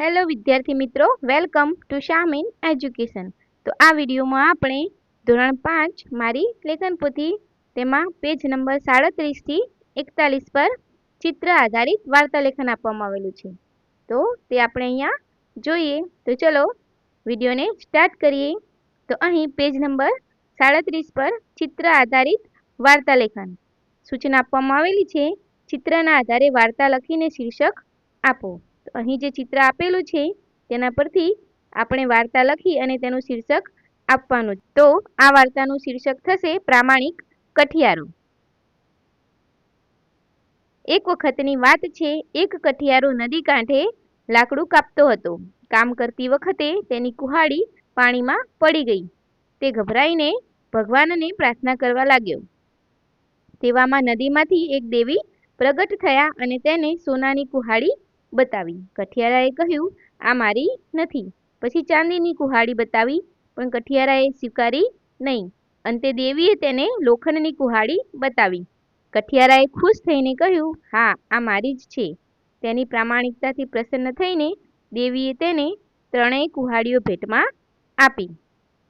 Hello વિદ્યાર્થી મિત્રો. Welcome to શામીન education તો આ વિડીયોમાં આપણે ધોરણ પાંચ મારી લેખન પોથી, તેમાં પેજ નંબર સાડત્રીસથી એકતાલીસ પર ચિત્ર આધારિત વાર્તા લેખન આપવામાં આવેલું છે. તો તે આપણે અહીંયા જોઈએ. તો ચલો, વિડીયોને સ્ટાર્ટ કરીએ. તો અહીં પેજ નંબર સાડત્રીસ પર ચિત્ર આધારિત વાર્તા લેખન સૂચના આપવામાં આવેલી છે. ચિત્રના આધારે વાર્તા લખીને શીર્ષક આપો. અહીં જે ચિત્ર આપેલું છે, તેના પરથી આપણે વાર્તા લખી અને તેનું શીર્ષક આપવાનું તો આ વાર્તાનું શીર્ષક થશે પ્રામાણિક કઠિયારો. એક વખતની વાત છે, એક કઠિયારો નદી કાંઠે લાકડું કાપતો હતો. કામ કરતી વખતે તેની કુહાડી પાણીમાં પડી ગઈ. તે ગભરાઈને ભગવાનને પ્રાર્થના કરવા લાગ્યો. તેવામાં નદીમાંથી એક દેવી પ્રગટ થયા અને તેને સોનાની કુહાડી બતાવી. કઠિયારાએ કહ્યું, આ મારી નથી. પછી ચાંદીની કુહાડી બતાવી, પણ કઠિયારાએ સ્વીકારી નહીં. અંતે દેવીએ તેને લોખંડની કુહાડી બતાવી. કઠિયારાએ ખુશ થઈને કહ્યું, હા, આ મારી જ છે. તેની પ્રામાણિકતાથી પ્રસન્ન થઈને દેવીએ તેને ત્રણેય કુહાડીઓ ભેટમાં આપી.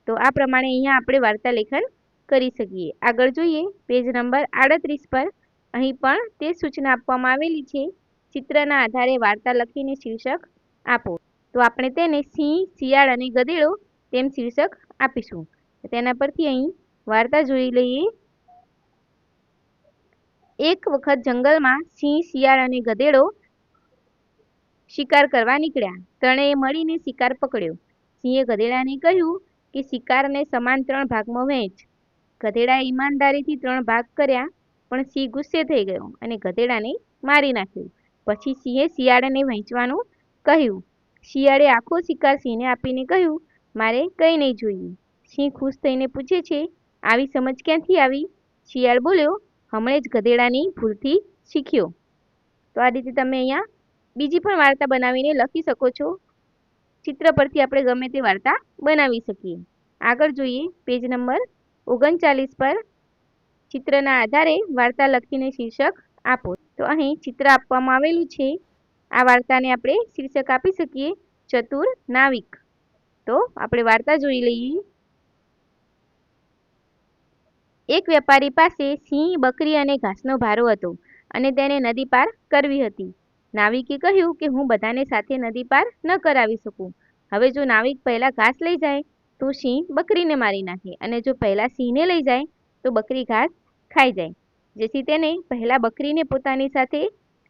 તો આ પ્રમાણે અહીંયા આપણે વાર્તા લેખન કરી શકીએ. આગળ જોઈએ, પેજ નંબર આડત્રીસ પર અહીં પણ તે સૂચના આપવામાં આવેલી છે. ચિત્રના આધારે વાર્તા લખીને શીર્ષક આપો. તો આપણે તેને સિંહ, શિયાળ અને ગધેડો તેમ શીર્ષક આપીશું. તેના પરથી અહીં વાર્તા જોઈ લઈએ. એક વખત જંગલમાં સિંહ, શિયાળ અને ગધેડો શિકાર કરવા નીકળ્યા. ત્રણેય મળીને શિકાર પકડ્યો. સિંહે ગધેડાને કહ્યું કે શિકારને સમાન ત્રણ ભાગમાં વહેંચ. ગધેડાએ ઈમાનદારીથી ત્રણ ભાગ કર્યા, પણ સિંહ ગુસ્સે થઈ ગયો અને ગધેડાને મારી નાખ્યું. પછી સિંહે શિયાળને વહેંચવાનું કહ્યું. શિયાળે આખો શિકાર સિંહને આપીને કહ્યું, મારે કંઈ નહીં જોઈએ. સિંહ ખુશ થઈને પૂછે છે, આવી સમજ ક્યાંથી આવી? શિયાળ બોલ્યો, હમણે જ ગધેડાની ભૂલથી શીખ્યો. તો આ રીતે તમે અહીંયા બીજી પણ વાર્તા બનાવીને લખી શકો છો. ચિત્ર પરથી આપણે ગમે તે વાર્તા બનાવી શકીએ. આગળ જોઈએ, પેજ નંબર ઓગણચાલીસ પર ચિત્રના આધારે વાર્તા લખીને શીર્ષક આપો. તો અહીં ચિત્ર આપવામાં આવેલું છે. આ વાર્તાને આપણે શીર્ષક આપી શકીએ, ચતુર નાવિક. તો આપણે વાર્તા જોઈ લઈએ. એક વેપારી પાસે સિંહ, બકરી અને ઘાસનો ભારો હતો અને તેને નદી પાર કરવી હતી. નાવિકે કહ્યું કે હું બધાને સાથે નદી પાર ન કરાવી શકું. હવે જો નાવિક પહેલાં ઘાસ લઈ જાય, તો સિંહ બકરીને મારી નાખે અને જો પહેલાં સિંહને લઈ જાય તો બકરી ઘાસ ખાઈ જાય. જેથી તેને પહેલાં બકરીને પોતાની સાથે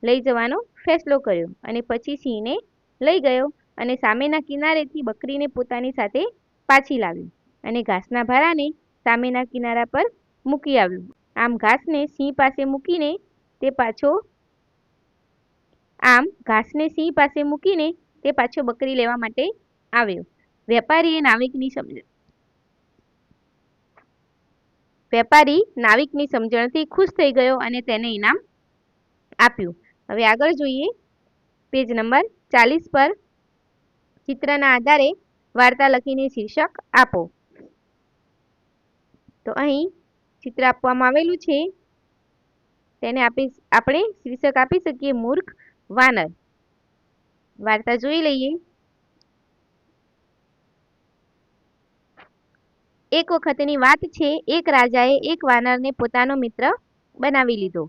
લઈ જવાનો ફેસલો કર્યો અને પછી સિંહને લઈ ગયો અને સામેના કિનારેથી બકરીને પોતાની સાથે પાછી લાવ્યું અને ઘાસના ભારાને સામેના કિનારા પર મૂકી આવ્યું. આમ ઘાસને સિંહ પાસે મૂકીને તે પાછો આમ ઘાસને સિંહ પાસે મૂકીને તે પાછો બકરી લેવા માટે આવ્યો. વેપારીએ નાવિકની સમજણ વેપારી નાવિકની સમજણથી ખુશ થઈ ગયો અને તેને ઇનામ આપ્યું. હવે આગળ જોઈએ. પેજ નંબર ચાલીસ પર ચિત્રના આધારે વાર્તા લખીને શીર્ષક આપો. તો અહીં ચિત્ર આપવામાં આવેલું છે. તેને આપી આપણે શીર્ષક આપી શકીએ મૂર્ખ, વાનર. વાર્તા જોઈ લઈએ. એક વખતની વાત છે, એક રાજાએ એક વાનરને પોતાનો મિત્ર બનાવી લીધો.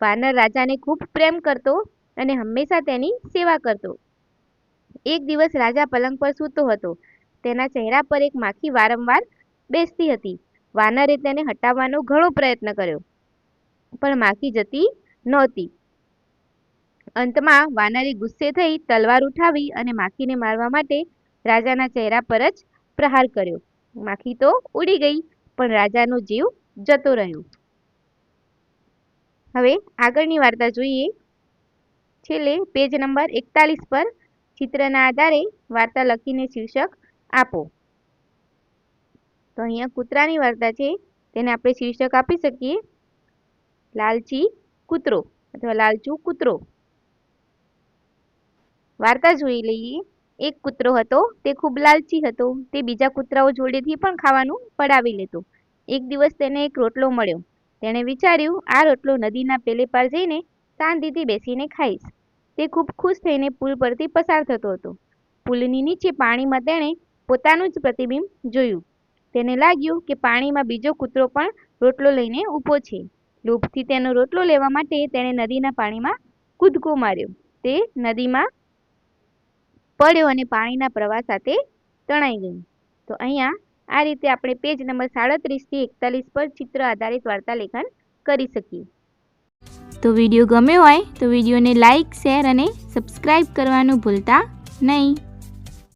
વાનર રાજાને ખૂબ પ્રેમ કરતો અને હંમેશા તેની સેવા કરતો. એક દિવસ રાજા પલંગ પર સૂતો હતો. તેના ચહેરા પર એક માખી વારંવાર બેસતી હતી. વાનરે તેને હટાવવાનો ઘણો પ્રયત્ન કર્યો, પણ માખી જતી નહોતી. અંતમાં વાનરે ગુસ્સે થઈ તલવાર ઉઠાવી અને માખીને મારવા માટે રાજાના ચહેરા પર જ પ્રહાર કર્યો. માખી તો ઉડી ગઈ, પણ રાજાનો જીવ જતો રહ્યો. હવે આગળની વાર્તા જોઈએ. છેલ્લે પેજ નંબર એકતાલીસ પર ચિત્રના આધારે વાર્તા લખીને શીર્ષક આપો. તો અહીંયા કૂતરાની વાર્તા છે, તેને આપણે શીર્ષક આપી શકીએ. લાલચી કૂતરો અથવા લાલચું કૂતરો. વાર્તા જોઈ લઈએ. એક કૂતરો હતો, તે ખૂબ લાલચી હતો. તે બીજા કૂતરાઓ જોડેથી પણ ખાવાનું પડાવી લેતો. એક દિવસ તેને એક રોટલો મળ્યો. તેણે વિચાર્યું, આ રોટલો નદીના પેલે પાર જઈને શાંતિથી બેસીને ખાઈશ. તે ખૂબ ખુશ થઈને પુલ પરથી પસાર થતો હતો. પુલની નીચે પાણીમાં તેણે પોતાનું જ પ્રતિબિંબ જોયું. તેને લાગ્યું કે પાણીમાં બીજો કૂતરો પણ રોટલો લઈને ઊભો છે. લોભથી તેનો રોટલો લેવા માટે તેણે નદીના પાણીમાં કૂદકો માર્યો. તે નદીમાં પડ્યો અને પાણીના પ્રવાહ સાથે તણાઈ ગયું. તો અહીંયા આ રીતે આપણે પેજ નંબર સાડત્રીસથી એકતાલીસ પર ચિત્ર આધારિત વાર્તા લેખન કરી શકીએ. તો વીડિયો ગમ્યો હોય તો વિડીયોને લાઇક શેર અને સબસ્ક્રાઈબ કરવાનું ભૂલતા નહીં.